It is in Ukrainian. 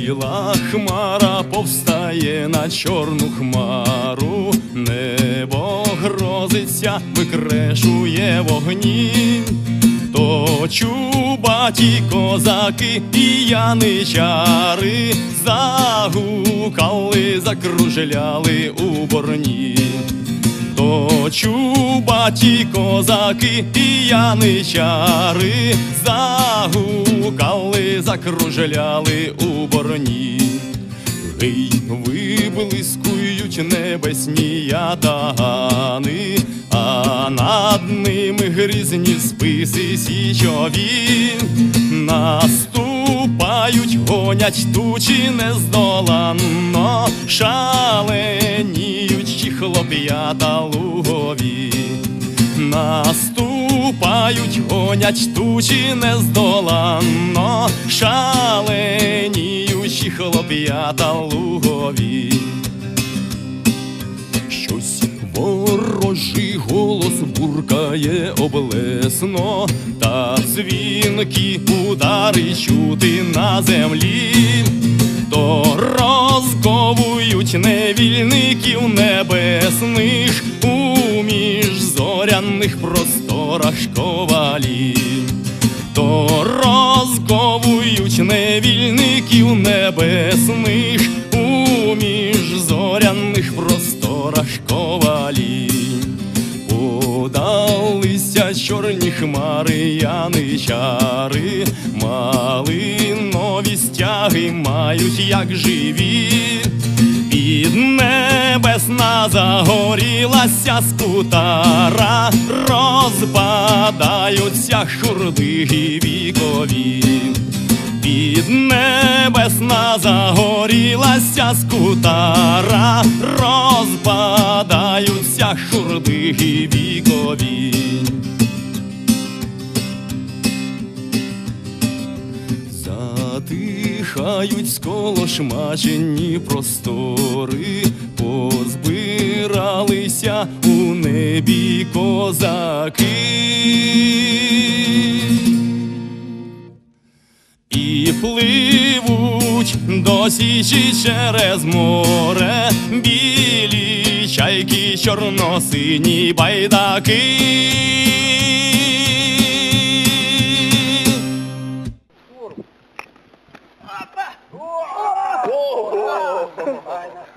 Біла хмара повстає на чорну хмару, небо грозиться, викрешує вогні. То чубаті козаки і яничари загукали, закружляли у борні. То чубаті козаки і яничари загукали, закружляли у борні. Гей, виблискують небесні ятагани, а над ними грізні списи січові. Наступають, гонять тучі нездоланно, шаленіючі хлоп'ята лугові. Наступають, гонять тучі нездоланно, шаленіючі хлоп'ята лугові. Щось ворожий голос буркає облесно, та дзвінки удари чути на землі, то розковують невільників небесних міжзоряних просторах шковалі. То розковують невільників небесних у міжзоряних просторах ковалі. Подалися чорні хмари, яничари, малинові стяги мають як живі. Під небесна загорілася скутара, розпадаються хурдиги вікові. Під небесна загорілася скутара, розпадаються хурдиги вікові. Затихають сколошмачені простори, позбиралися у небі козаки. І пливуть до січі через море, білі чайки, чорносині байдаки. 오.